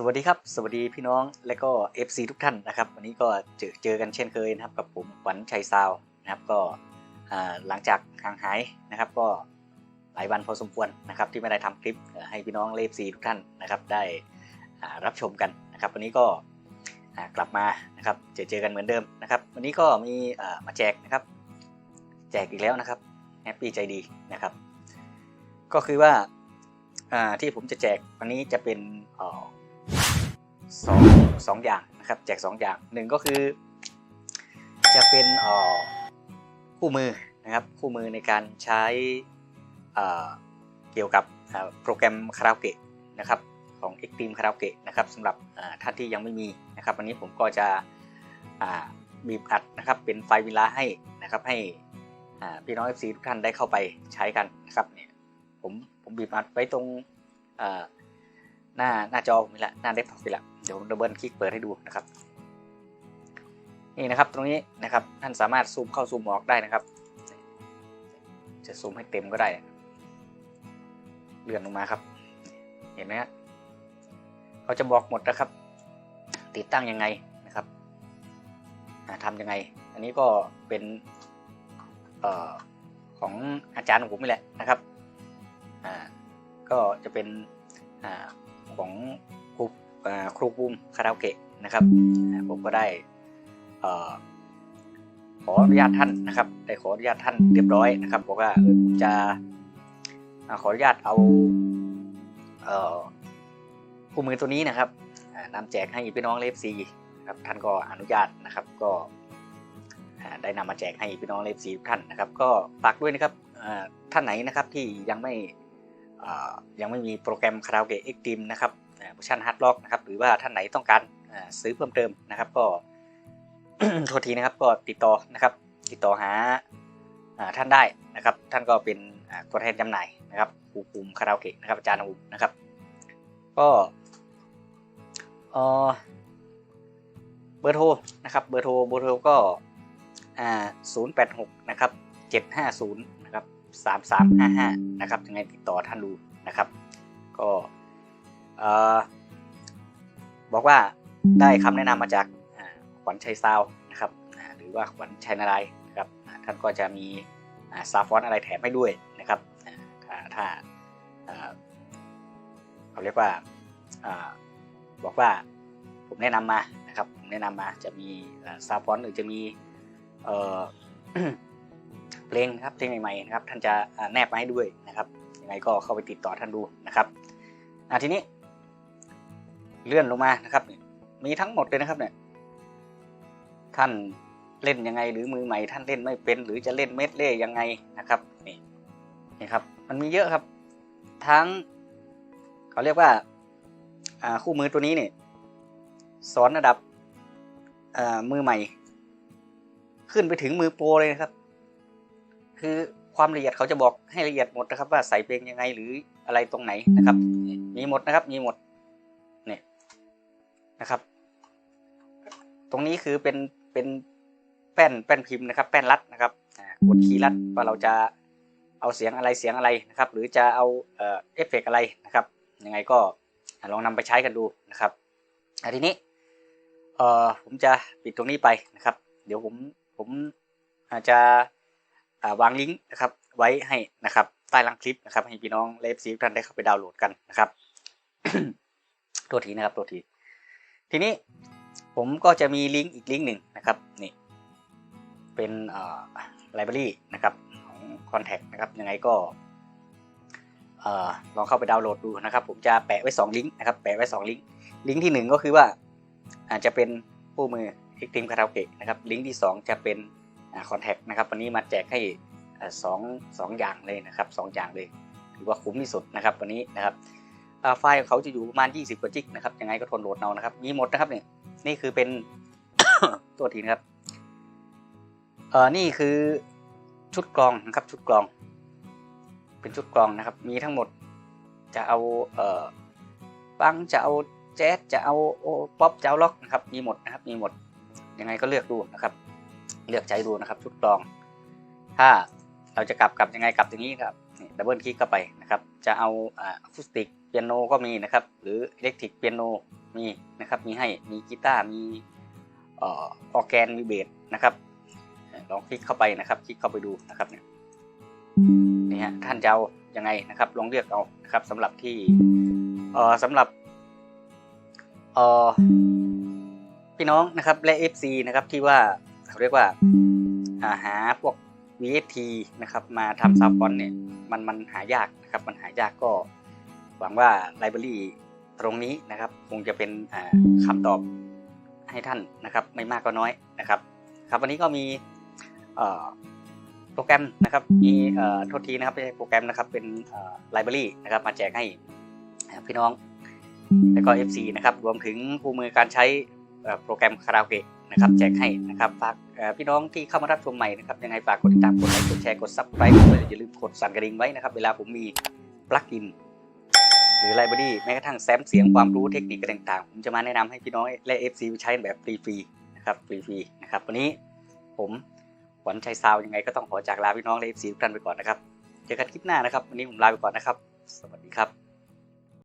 สวัสดีครับ สวัสดีพี่น้องและก็ FC ทุกท่านนะครับ วันนี้ก็เจอเจอกันเช่นเคยนะครับ กับผมขวัญชัยซาวนะครับก็หลังจากห่างหายนะครับ ก็หลายวันพอสมควรนะครับ ที่ไม่ได้ทำคลิปให้พี่น้องเลฟซีทุกท่านนะครับ ได้รับชมกันนะครับ วันนี้ก็กลับมานะครับเจอเจอกันเหมือนเดิมนะครับ วันนี้ก็มีมาแจกนะครับ แจกอีกแล้วนะครับแฮปปี้ใจดีนะครับ ก็คือว่าที่ผมจะแจกวันนี้จะเป็นอ่อ สองสองอย่างนะครับแจกสองอย่างหนึ่งก็คือ จะเป็นคู่มือนะครับคู่มือในการใช้เเกี่ยวกับโปรแกรมคาราโอเกะนะครับของ Extreme คาราโอเกะนะครับสำหรับท่านที่ยังไม่มีนะครับวันนี้ผมก็จะบีบอัดนะครับเป็นไฟล์เวลาให้นะครับให้พี่น้อง FC ทุกท่านได้เข้าไปใช้กันนะครับเนี่ยผมผมบีบอัดไว้ตรงหน้าหน้าจอผมนี่แหละหน้าเดสก์ท็อปนี่แหละ ดี๋ยวผมดับเบิลคลิกเปิดให้ดูนะครับ นี่นะครับตรงนี้นะครับท่านสามารถซูมเข้าซูมออกได้นะครับ จะซูมให้เต็มก็ได้ เลื่อนลงมาครับ เห็นไหมฮะเขาจะบอกหมดนะครับ ติดตั้งยังไงนะครับทำยังไง อันนี้ก็เป็นออของอาจารย์ของผมนี่แหละนะครับ ก็จะเป็นอของ ครูอ่าครูบูมคาราโอเกะนะครับ ผมก็ได้ขออนุญาตท่านนะครับได้ขออนุญาตท่านเรียบร้อยนะครับบอกว่าเออผมจะขออนุญาตเอาเออคู่มือตัวนี้นะครับอ่านำแจกให้พี่น้องเลฟซีครับท่านก็อนุญาตนะครับก็ได้นำมาแจกให้พี่น้องเลฟซีทุกท่านนะครับ ก็ฝากด้วยนะครับท่านไหนนะครับที่ยังไม่ยังไม่มีโปรแกรมคาราโอเกะเอ็กติมนะครับ เวอร์ชันฮาร์ดล็อกนะครับหรือว่าท่านไหนต้องการซื้อเพิ่มเติมนะครับก็โทษทีนะครับก็ติดต่อนะครับ ติดต่อหาท่านได้นะครับ ท่านก็เป็นตัวแทนจำหน่ายนะครับครูภูมิคาราโอเกะนะครับอาจารย์อุมนะครับ ก็เบอร์โทรนะครับเบอร์โทรเบอร์โทรก็ศูนย์แปดหกนะครับเจ็ดห้าศูนย์นะครับสามสามห้าห้านะครับยังไงติดต่อท่านดูนะครับ ก็ บอกว่าได้คำแนะนำมาจากขวัญชัยซาวนะครับหรือว่าขวัญชัยนารายนะครับท่านก็จะมีซาฟอนอะไรแถมให้ด้วยนะครับถ้าถาเขาเรียกว่าอบอกว่าผมแนะนำมานะครับผมแนะนำมาจะมีซาฟอนหรือจะมีเเพลงนะครับเพลงใหม่ๆนะครับท่านจะแนบมาให้ด้วยนะครับยังไงก็เข้าไปติดต่อท่านดูนะครับทีนี้ เลื่อนลงมานะครับเนี่ยมีทั้งหมดเลยนะครับเนี่ยท่านเล่นยังไงหรือมือใหม่ท่านเล่นไม่เป็น หรือจะเล่นเม็ดเล่ยังไงนะครับนี่นี่ครับ มันมีเยอะครับ ทั้งเขาเรียกว่าอ่าคู่มือตัวนี้เนี่ยสอนระดับอ่ามือใหม่ ขึ้นไปถึงมือโปรเลยนะครับ คือความละเอียดเขาจะบอกให้ละเอียดหมดนะครับ ว่าใส่เพลงยังไงหรืออะไรตรงไหนนะครับ มีหมดนะครับ มีหมด นะครับ ตรงนี้คือเป็นเป็นแป้นแป้นพิมพ์นะครับ แป้นรัดนะครับกดคีย์รัดว่าเราจะเอาเสียงอะไรเสียงอะไรนะครับ หรือจะเอาเอฟเฟกต์อะไรนะครับยังไงก็ลองนำไปใช้กันดูนะครับทีนี้เอ่อผมจะปิดตรงนี้ไปนะครับ เดี๋ยวผมผมอาจจะวางลิงก์นะครับ ไว้ให้นะครับใต้ล่างคลิปนะครับ ให้พี่น้องเลฟซีทุกท่านได้เข้าไปดาวน์โหลดกันนะครับตัวทีนะครับตัวที ทีนี้ผมก็จะมีลิงก์อีกลิงก์หนึ่งนะครับนี่เป็นไลบรารีนะครับของ Contact นะครับยังไงก็ลองเข้าไปดาวน์โหลดดูนะครับ ผมจะแปะไว้ 2 ลิงก์นะครับแปะไว้ 2 ลิงก์ลิงก์ที่ 1 ก็คือว่าอาจจะเป็นผู้มือ Extreme k a r a o k นะครับลิงก์ที่ 2 จะเป็นคอนแทคนะครับวันนี้มาแจกให้สองสองอย่างเลยนะครับสองอย่างเลยถือว่าคุ้มที่สุดนะครับวันนี้นะครับ ไฟล์ของเขาจะอยู่ประมาณ 20 กว่าจิกนะครับยังไงก็ทนโหลดเอานะครับ มีหมดนะครับเนี่ยนี่คือเป็นตัวทีนะครับเออนี่คือชุดกรองนะครับ ชุดกรอง เป็นชุดกรองนะครับ มีทั้งหมดจะเอาเออฟังจะเอาแจ๊สจะเอาโอป๊อปจะเอาล็อกนะครับ มีหมดนะครับ มีหมดยังไงก็เลือกดูนะครับ เลือกใช้ดูนะครับ ชุดกรอง ถ้าเราจะกลับกลับยังไงกลับอย่างนี้ครับ ดับเบิลคลิกเข้าไปนะครับ จะเอาอะคูสติกเปียโนก็มีนะครับ หรืออิเล็กทริกเปียโนมีนะครับ มีให้ มีกีตาร์ มีออแกน มีเบสนะครับ ลองคลิกเข้าไปนะครับ คลิกเข้าไปดูนะครับเนี่ยนี่ฮะ ท่านจะเอายังไงนะครับ ลองเลือกเอานะครับสำหรับที่เอ่อสำหรับเอ่อพี่น้องนะครับและ FC นะครับที่ว่าเขาเรียกว่าหาพวก VST นะครับ มาทำซาวฟอนเนี่ย มันมันหายากนะครับมันหายากก็หวังว่าไลบรารีตรงนี้นะครับ คงจะเป็นอ่าคำตอบให้ท่านนะครับ ไม่มากก็น้อยนะครับ ครับวันนี้ก็มีโปรแกรมนะครับมีโทษทีนะครับไม่ใช่โปรแกรมนะครับเป็นไลบรารีนะครับมาแจกให้พี่น้องแล้วก็ FC นะครับรวมถึงคู่มือการใช้โปรแกรมคาราโอเกะ นะครับแจกให้นะครับฝากเอ่อพี่น้องที่เข้ามารับชมใหม่นะครับยังไงฝากกดติดตามกดไลค์กดแชร์กดซับสไครต์อย่าลืมกดสั่นกระดิ่งไว้นะครับ เวลาผมมีปลั๊กอินหรือไลบรารีแม้กระทั่งแซมเสียงความรู้เทคนิคต่างๆ ผมจะมาแนะนำให้พี่น้องและ FC ใช้แบบฟรีๆนะครับฟรีๆนะครับวันนี้ผมขวัญชัยซาวยังไงก็ต้องขอจากลาพี่น้องและ FC ทุกท่านไปก่อนนะครับเจอกันคลิปหน้านะครับ วันนี้ผมลาไปก่อนนะครับ สวัสดีครับ